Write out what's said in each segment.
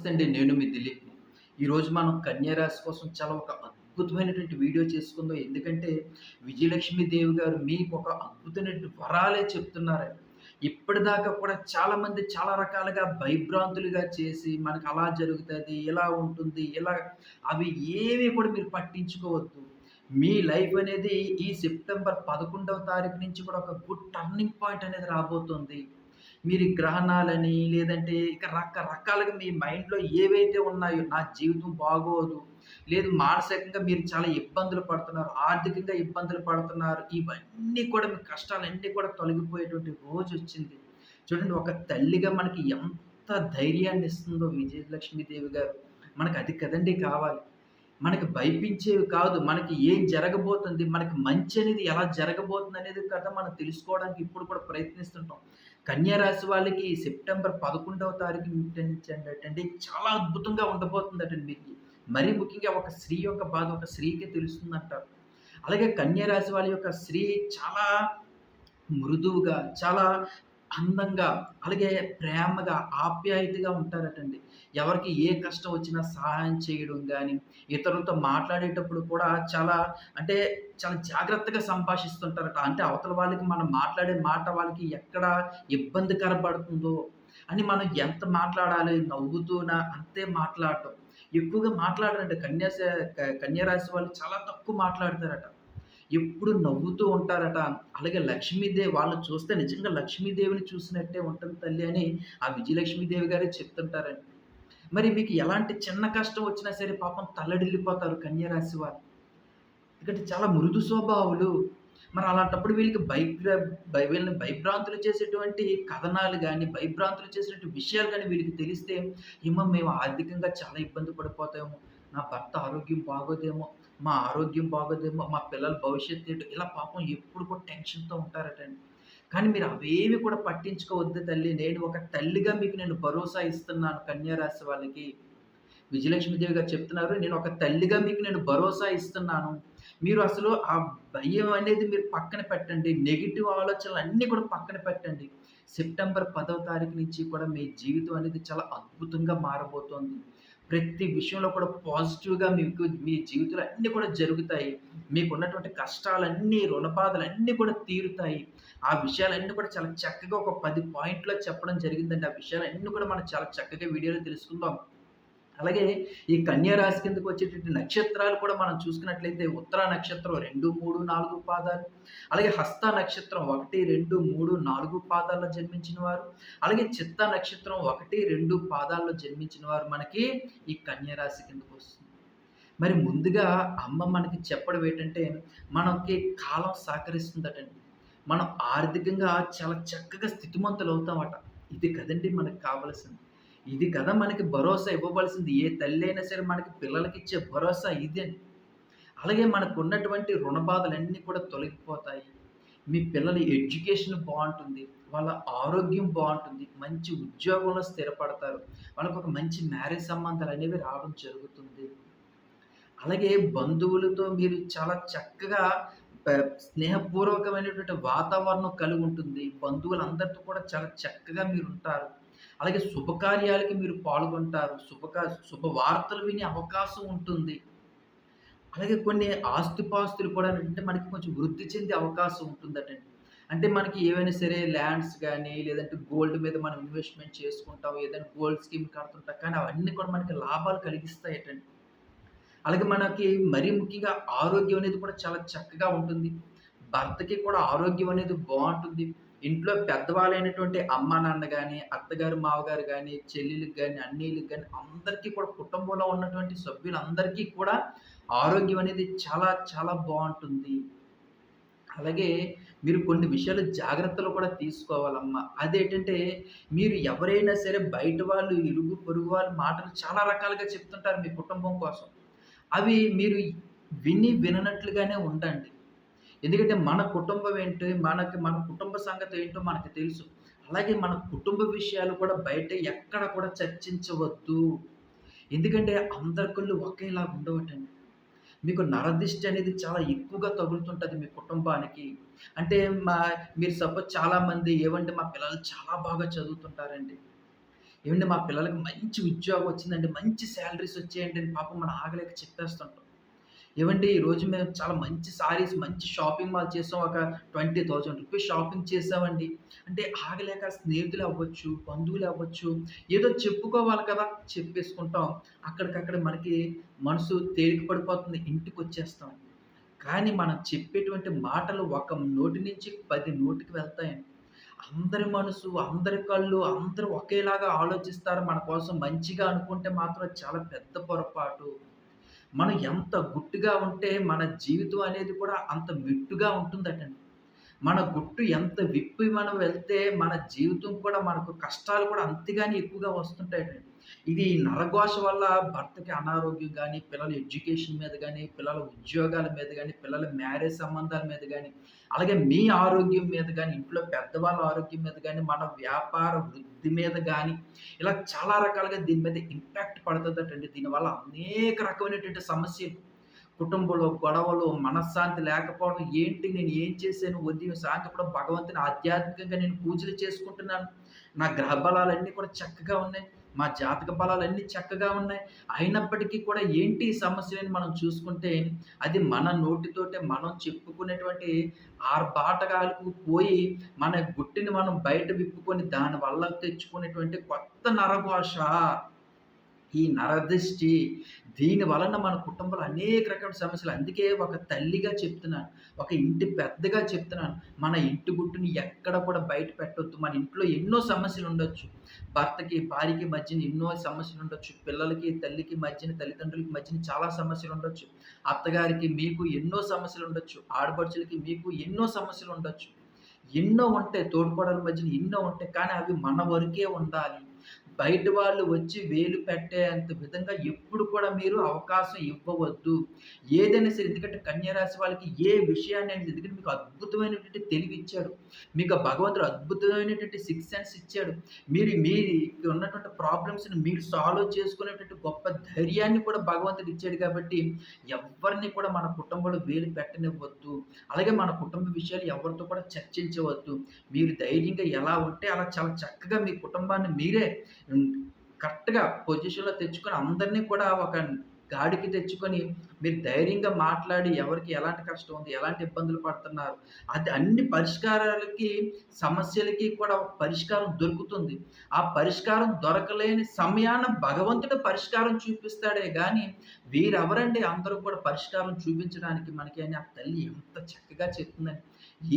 నమస్తే అండి. నేను మీ దిలీప్. ఈరోజు మనం కన్యారాశి కోసం చాలా ఒక అద్భుతమైనటువంటి వీడియో చేసుకుందాం. ఎందుకంటే విజయలక్ష్మి దేవి గారు మీకు ఒక అద్భుతమైనటువంటి వరాలే చెప్తున్నారు. ఇప్పటిదాకా కూడా చాలామంది చాలా రకాలుగా భయభ్రాంతులుగా చేసి మనకు అలా జరుగుతుంది ఇలా ఉంటుంది ఇలా అవి ఏవి కూడా మీరు పట్టించుకోవద్దు. మీ లైఫ్ అనేది ఈ సెప్టెంబర్ పదకొండవ తారీఖు నుంచి కూడా ఒక గుడ్ టర్నింగ్ పాయింట్ అనేది రాబోతుంది. మీరు గ్రహణాలని లేదంటే ఇక రకరకాలుగా మీ మైండ్‌లో ఏవైతే ఉన్నాయో నా జీవితం బాగోదు, లేదు మానసికంగా మీరు చాలా ఇబ్బందులు పడుతున్నారు, ఆర్థికంగా ఇబ్బందులు పడుతున్నారు. ఇవన్నీ కూడా మీ కష్టాలన్నీ కూడా తొలగిపోయేటువంటి రోజొచ్చింది. చూడండి ఒక తల్లిగా మనకి ఎంత ధైర్యాన్ని ఇస్తుందో విజయలక్ష్మీదేవి గారు. మనకు అది కదండి కావాలి. మనకి భయపించేవి కాదు. మనకి ఏం జరగబోతుంది, మనకి మంచి అనేది ఎలా జరగబోతుందనేది కదా మనం తెలుసుకోవడానికి ఇప్పుడు కూడా ప్రయత్నిస్తుంటాం. కన్యా రాశి వాళ్ళకి సెప్టెంబర్ 11వ తారీఖు అంటే చాలా అద్భుతంగా ఉండబోతుందటండి మీకు. మరీ ముఖ్యంగా ఒక స్త్రీ యొక్క బాధ ఒక స్త్రీకే తెలుస్తుందంటారు. అలాగే కన్యా రాశి వాళ్ళ యొక్క స్త్రీ చాలా మృదువుగా, చాలా అందంగా, అలాగే ప్రేమగా, ఆప్యాయతగా ఉంటారటండి. ఎవరికి ఏ కష్టం వచ్చినా సహాయం చేయడం కానీ ఇతరులతో మాట్లాడేటప్పుడు కూడా చాలా అంటే చాలా జాగ్రత్తగా సంభాషిస్తుంటారట. అంటే అవతల వాళ్ళకి మనం మాట్లాడే మాట వాళ్ళకి ఎక్కడ ఇబ్బంది కనబడుతుందో అని మనం ఎంత మాట్లాడాలి నవ్వుతూనా అంతే మాట్లాడటం. ఎక్కువగా మాట్లాడరంట కన్యా స కన్యా రాశి వాళ్ళు చాలా తక్కువ మాట్లాడతారట. ఎప్పుడు నవ్వుతూ ఉంటారట. అలాగే లక్ష్మీదేవి వాళ్ళని చూస్తే నిజంగా లక్ష్మీదేవిని చూసినట్టే ఉంటుంది తల్లి అని ఆ విజయలక్ష్మీదేవి గారే చెప్తుంటారండి. మరి మీకు ఎలాంటి చిన్న కష్టం వచ్చినా సరే పాపం తల్లడిల్లిపోతారు కన్యారాశి వారు. ఎందుకంటే చాలా మృదు స్వభావులు. మరి అలాంటప్పుడు వీళ్ళకి భయగ్ర భయ వీళ్ళని భయభ్రాంతులు చేసేటువంటి కథనాలు కానీ భయభ్రాంతులు చేసేటువంటి విషయాలు కానీ వీళ్ళకి తెలిస్తే, ఏమో మేము ఆర్థికంగా చాలా ఇబ్బంది పడిపోతాము నా భర్త ఆరోగ్యం బాగోదేమో, మా ఆరోగ్యం బాగోదేమో, మా పిల్లల భవిష్యత్తు ఏంటో ఇలా పాపం ఎప్పుడు కూడా టెన్షన్‌తో ఉంటారటండి. కానీ మీరు అవేవి కూడా పట్టించుకోవద్దు తల్లి. నేను ఒక తల్లిగా మీకు నేను భరోసా ఇస్తున్నాను కన్యారాశి వాళ్ళకి. విజయలక్ష్మీదేవి గారు చెప్తున్నారు. నేను ఒక తల్లిగా మీకు నేను భరోసా ఇస్తున్నాను. మీరు అసలు ఆ భయం అనేది మీరు పక్కన పెట్టండి. నెగిటివ్ ఆలోచనలు అన్నీ కూడా పక్కన పెట్టండి. సెప్టెంబర్ పదవ తారీఖు నుంచి కూడా మీ జీవితం అనేది చాలా అద్భుతంగా మారబోతోంది. ప్రతి విషయంలో కూడా పాజిటివ్‌గా మీకు మీ జీవితంలో అన్నీ కూడా జరుగుతాయి. మీకున్నటువంటి కష్టాలన్నీ, రుణబాధలన్నీ కూడా తీరుతాయి. ఆ విషయాలన్నీ కూడా చాలా చక్కగా ఒక పది పాయింట్‌లో చెప్పడం జరిగిందండి. ఆ విషయాలన్నీ కూడా మనం చాలా చక్కగా వీడియోలో తెలుసుకుందాం. అలాగే ఈ కన్యా రాశి కిందకు వచ్చేటటువంటి నక్షత్రాలు కూడా మనం చూసుకున్నట్లయితే ఉత్తర నక్షత్రం 2, 3, 4 పాదాలు, అలాగే హస్త నక్షత్రం 1, 2, 3, 4 పాదాల్లో జన్మించిన వారు, అలాగే చిత్త నక్షత్రం 1, 2 పాదాల్లో జన్మించిన వారు మనకి ఈ కన్యా రాశి కిందకు వస్తుంది. మరి ముందుగా అమ్మ మనకి చెప్పడం ఏంటంటే, మనకి కాలం సహకరిస్తుందటండి. మనం ఆర్థికంగా చాలా చక్కగా స్థితిమంతులు అవుతామట ఇది కదండి మనకు కావలసింది ఇది కదా మనకి భరోసా ఇవ్వవలసింది. ఏ తల్లి అయినా సరే మనకి పిల్లలకి ఇచ్చే భరోసా ఇదే అలాగే మనకు ఉన్నటువంటి రుణ బాధలన్నీ కూడా తొలగిపోతాయి. మీ పిల్లల ఎడ్యుకేషన్ బాగుంటుంది వాళ్ళ ఆరోగ్యం బాగుంటుంది మంచి ఉద్యోగంలో స్థిరపడతారు. వాళ్ళకొక మంచి మ్యారేజ్ సంబంధాలు అనేవి రావడం జరుగుతుంది. అలాగే బంధువులతో మీరు చాలా చక్కగా స్నేహపూర్వకమైనటువంటి వాతావరణం కలిగి ఉంటుంది బంధువులందరితో కూడా చాలా చక్కగా మీరు ఉంటారు అలాగే శుభకార్యాలకి మీరు పాల్గొంటారు. శుభకా శుభవార్తలు వినే అవకాశం ఉంటుంది. అలాగే కొన్ని ఆస్తిపాస్తులు కూడా అంటే మనకి కొంచెం వృద్ధి చెందే అవకాశం ఉంటుందటండి. అంటే మనకి ఏవైనా సరే ల్యాండ్స్ కానీ లేదంటే గోల్డ్ మీద మనం ఇన్వెస్ట్‌మెంట్ చేసుకుంటాం. ఏదైనా గోల్డ్ స్కీమ్ కడుతుంటాం. కానీ అవన్నీ కూడా మనకి లాభాలు కలిగిస్తాయటండి. అలాగే మనకి మరీ ముఖ్యంగా ఆరోగ్యం అనేది కూడా చాలా చక్కగా ఉంటుంది. భర్తకి కూడా ఆరోగ్యం అనేది బాగుంటుంది ఇంట్లో పెద్దవాళ్ళైనటువంటి అమ్మ, నాన్న కానీ అత్తగారు, మావగారు కానీ చెల్లెలకు కానీ అన్నీలకు కానీ అందరికీ కూడా కుటుంబంలో ఉన్నటువంటి సభ్యులందరికీ కూడా ఆరోగ్యం అనేది చాలా చాలా బాగుంటుంది అలాగే మీరు కొన్ని విషయాలు జాగ్రత్తలు కూడా తీసుకోవాలమ్మా. అదేంటంటే మీరు ఎవరైనా సరే బయట వాళ్ళు, ఇరుగు పొరుగు వాళ్ళ మాటలు చాలా రకాలుగా చెప్తుంటారు మీ కుటుంబం కోసం. అవి మీరు విని విననట్లుగానే ఉండండి. ఎందుకంటే మన కుటుంబం ఏంటి, మనకి మన కుటుంబ సంగతి ఏంటో మనకి తెలుసు. అలాగే మన కుటుంబ విషయాలు కూడా బయట ఎక్కడ కూడా చర్చించవద్దు. ఎందుకంటే అందరి ఒకేలా ఒకేలాగా ఉండవటండి. మీకు నరదిష్టి అనేది చాలా ఎక్కువగా తగులుతుంటుంది మీ కుటుంబానికి. అంటే మా మీరు సపోజ్ చాలామంది ఏవండీ మా పిల్లలు చాలా బాగా చదువుతుంటారండి. ఏమండి మా పిల్లలకి మంచి ఉద్యోగం వచ్చిందండి, మంచి శాలరీస్ వచ్చాయండి అని పాపం మనం ఆగలేక చెప్పేస్తుంటాం. ఏమంటే ఈరోజు మేము చాలా మంచి సారీస్, మంచి షాపింగ్ మాల్ చేసాం. ఒక ట్వంటీ థౌజండ్ రూపీస్ షాపింగ్ చేసామండి. అంటే ఆగలేక స్నేహితులు అవ్వచ్చు, బంధువులు అవ్వచ్చు, ఏదో చెప్పుకోవాలి కదా! చెప్పేసుకుంటాం. అక్కడికక్కడ మనకి మనసు తేలిక పడిపోతుంది. ఇంటికొచ్చేస్తాం. కానీ మనం చెప్పేటువంటి మాటలు ఒక నోటి నుంచి పది నోటికి వెళ్తాయండి. అందరి మనసు, అందరి కళ్ళు, అందరూ ఒకేలాగా ఆలోచిస్తారు మన కోసం మంచిగా అనుకుంటే మాత్రం చాలా పెద్ద పొరపాటు. మనం ఎంత గుట్టుగా ఉంటే మన జీవితం అనేది కూడా అంత మెట్టుగా ఉంటుందటండి. మన గుట్టు ఎంత విప్పి మనం వెళ్తే మన జీవితం కూడా మనకు కష్టాలు కూడా అంతగాని ఎక్కువగా వస్తుంటాయండి. ఇది నరఘోష వల్ల భర్తకి అనారోగ్యం కానీ పిల్లల ఎడ్యుకేషన్ మీద కానీ పిల్లల ఉద్యోగాల మీద కానీ పిల్లల మ్యారేజ్ సంబంధాల మీద కానీ అలాగే మీ ఆరోగ్యం మీద కానీ ఇంట్లో పెద్దవాళ్ళ ఆరోగ్యం మీద కానీ మన వ్యాపార వృద్ధి మీద కానీ ఇలా చాలా రకాలుగా దీని మీద ఇంపాక్ట్ పడుతుందటండి దీనివల్ల అనేక రకమైనటువంటి సమస్యలు కుటుంబంలో గొడవలు, మనశ్శాంతి లేకపోవడం, ఏంటి నేను ఏం చేశాను? ఉదయం సాయంత్రం కూడా భగవంతుని ఆధ్యాత్మికంగా నేను పూజలు చేసుకుంటున్నాను. నా గ్రహ బలాలన్నీ కూడా చక్కగా ఉన్నాయి. మా జాతక బలాలన్నీ చక్కగా ఉన్నాయి. అయినప్పటికీ కూడా ఏంటి సమస్య అని మనం చూసుకుంటే, అది మన నోటితోటే మనం చెప్పుకునేటువంటి ఆర్భాటకాలకు పోయి, మన గుట్టిని మనం బయట విప్పుకొని దానివల్ల తెచ్చుకునేటువంటి కొత్త నరఘోష ఈ నరదృష్టి దీని వలన మన కుటుంబంలో అనేక రకమైన సమస్యలు. అందుకే ఒక తల్లిగా చెప్తున్నాను ఒక ఇంటి పెద్దగా చెప్తున్నాను మన ఇంటి గుట్టుని ఎక్కడ కూడా బయట పెట్టొద్దు. మన ఇంట్లో ఎన్నో సమస్యలు ఉండొచ్చు. భర్తకి భార్యకి మధ్యన ఎన్నో సమస్యలు ఉండొచ్చు. పిల్లలకి తల్లికి మధ్యన తల్లిదండ్రులకి మధ్యన చాలా సమస్యలు ఉండొచ్చు. అత్తగారికి మీకు ఎన్నో సమస్యలు ఉండొచ్చు. ఆడపడుచులకి మీకు ఎన్నో సమస్యలు ఉండొచ్చు. ఎన్నో ఉంటాయి తోడుకోడల మధ్యన ఎన్నో ఉంటాయి. కానీ అవి మన వరకే ఉండాలి. బయట వాళ్ళు వచ్చి వేలు పెట్టేంత విధంగా ఎప్పుడు కూడా మీరు అవకాశం ఇవ్వవద్దు. ఏదైనా సరే ఎందుకంటే కన్యారాశి వాళ్ళకి ఏ విషయాన్ని అనేది ఎందుకంటే మీకు అద్భుతమైనటువంటి తెలివి ఇచ్చాడు మీకు భగవంతుడు అద్భుతమైనటువంటి సిక్స్ సెన్స్ ఇచ్చాడు. మీరు మీకు ఉన్నటువంటి ప్రాబ్లమ్స్‌ని మీరు సాల్వ్ చేసుకునేటువంటి గొప్ప ధైర్యాన్ని కూడా భగవంతుడు ఇచ్చాడు కాబట్టి ఎవ్వరిని కూడా మన కుటుంబంలో వేలు పెట్టనివ్వద్దు. అలాగే మన కుటుంబ విషయాలు ఎవరితో కూడా చర్చించవద్దు. మీరు ధైర్యంగా ఎలా ఉంటే అలా చాలా చక్కగా మీ కుటుంబాన్ని మీరే కరెక్ట్‌గా పొజిషన్‌లో తెచ్చుకొని అందరిని కూడా ఒక గాడికి తెచ్చుకొని మీరు ధైర్యంగా మాట్లాడి ఎవరికి ఎలాంటి కష్టం ఉంది, ఎలాంటి ఇబ్బందులు పడుతున్నారు, అది అన్ని పరిష్కారాలకి, సమస్యలకి కూడా ఒక పరిష్కారం దొరుకుతుంది. ఆ పరిష్కారం దొరకలేని సమయాన భగవంతుడు పరిష్కారం చూపిస్తాడే కానీ వీరెవరండి అందరూ కూడా పరిష్కారం చూపించడానికి మనకి అని ఆ తల్లి ఎంత చక్కగా చెప్తుందని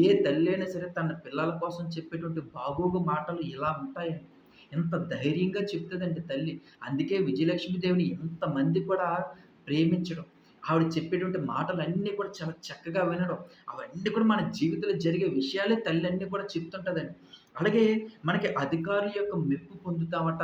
ఏ తల్లి అయినా సరే తన పిల్లల కోసం చెప్పేటువంటి బాగోగు మాటలు ఇలా ఉంటాయండి. ఎంత ధైర్యంగా చెప్తుందండి తల్లి. అందుకే విజయలక్ష్మి దేవిని ఎంతమంది కూడా ప్రేమించడం. ఆవిడ చెప్పేటువంటి మాటలన్నీ కూడా చాలా చక్కగా వినడం. అవన్నీ కూడా మన జీవితంలో జరిగే విషయాలే తల్లి అన్నీ కూడా చెప్తుంటుందండి అలాగే మనకి అధికారుల యొక్క మెప్పు పొందుతామట.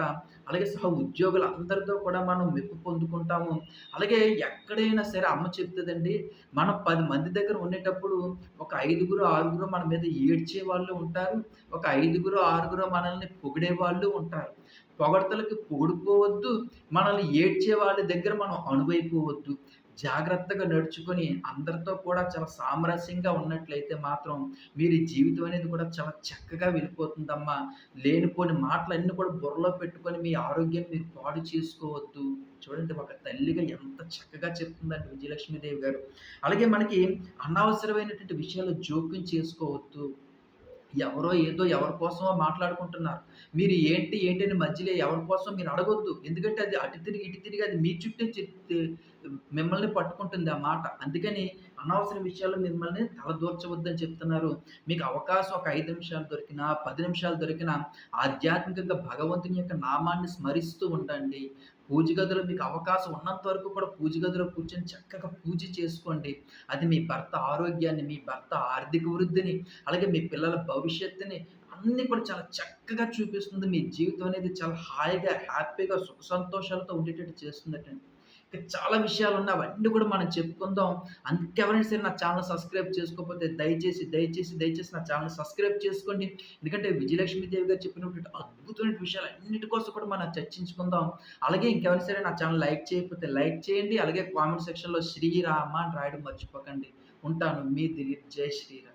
అలాగే సహ ఉద్యోగులందరితో కూడా మనం మెప్పు పొందుకుంటాము. అలాగే ఎక్కడైనా సరే అమ్మ చెప్తుందండి మనం పది మంది దగ్గర ఉండేటప్పుడు ఒక ఐదుగురు, ఆరుగురు మన మీద ఏడ్చే వాళ్ళు ఉంటారు. ఒక ఐదుగురు, ఆరుగురు మనల్ని పొగిడే వాళ్ళు ఉంటారు. పొగడతలకి పొగిడిపోవద్దు. మనల్ని ఏడ్చే వాళ్ళ దగ్గర మనం అణువైపోవద్దు. జాగ్రత్తగా నడుచుకొని అందరితో కూడా చాలా సామరస్యంగా ఉన్నట్లయితే మాత్రం మీరు జీవితం అనేది కూడా చాలా చక్కగా వెళ్ళిపోతుందమ్మా. లేనిపోని మాటలన్నీ కూడా బుర్రలో పెట్టుకొని మీ ఆరోగ్యం మీరు పాడు చేసుకోవద్దు. చూడండి ఒక తల్లిగా ఎంత చక్కగా చెప్తుందండి విజయలక్ష్మీదేవి గారు. అలాగే మనకి అనవసరమైనటువంటి విషయాల్లో జోక్యం చేసుకోవద్దు. ఎవరో ఏదో ఎవరి కోసమో మాట్లాడుకుంటున్నారు. మీరు ఏంటి, ఏంటి అని మధ్యలో ఎవరి కోసం మీరు అడగొద్దు. ఎందుకంటే అది అటు తిరిగి, ఇటు తిరిగి అది మీ చుట్టే చెప్తే మిమ్మల్ని పట్టుకుంటుంది ఆ మాట. అందుకని అనవసర విషయాల్లో మిమ్మల్ని తలదూర్చవద్దని చెప్తున్నారు. మీకు అవకాశం ఒక ఐదు నిమిషాలు దొరికినా, పది నిమిషాలు దొరికినా ఆధ్యాత్మికంగా భగవంతుని యొక్క నామాన్ని స్మరిస్తూ ఉండండి. పూజ గదిలో మీకు అవకాశం ఉన్నంత వరకు కూడా పూజ గదిలో కూర్చొని చక్కగా పూజ చేసుకోండి. అది మీ భర్త ఆరోగ్యాన్ని, మీ భర్త ఆర్థిక వృద్ధిని, అలాగే మీ పిల్లల భవిష్యత్తుని అన్నీ కూడా చాలా చక్కగా చూపిస్తుంది. మీ జీవితం అనేది చాలా హాయిగా, హ్యాపీగా, సుఖ సంతోషాలతో ఉండేటట్టు చేస్తుందటండి. ఇంకా చాలా విషయాలున్నాయి. అవన్నీ కూడా మనం చెప్పుకుందాం. అందుకెవరైనా సరే నా ఛానల్ సబ్స్క్రైబ్ చేసుకోకపోతే దయచేసి, దయచేసి, దయచేసి నా ఛానల్ సబ్స్క్రైబ్ చేసుకోండి. ఎందుకంటే విజయలక్ష్మీదేవి గారు చెప్పినటువంటి అద్భుతమైన విషయాలన్నిటి కోసం కూడా మనం చర్చించుకుందాం. అలాగే ఇంకెవరైనా సరే నా ఛానల్ లైక్ చేయకపోతే లైక్ చేయండి. అలాగే కామెంట్ సెక్షన్‌లో శ్రీరామ అని రాయడం మర్చిపోకండి. ఉంటాను. మీ దిలీప్. జై శ్రీరామ్.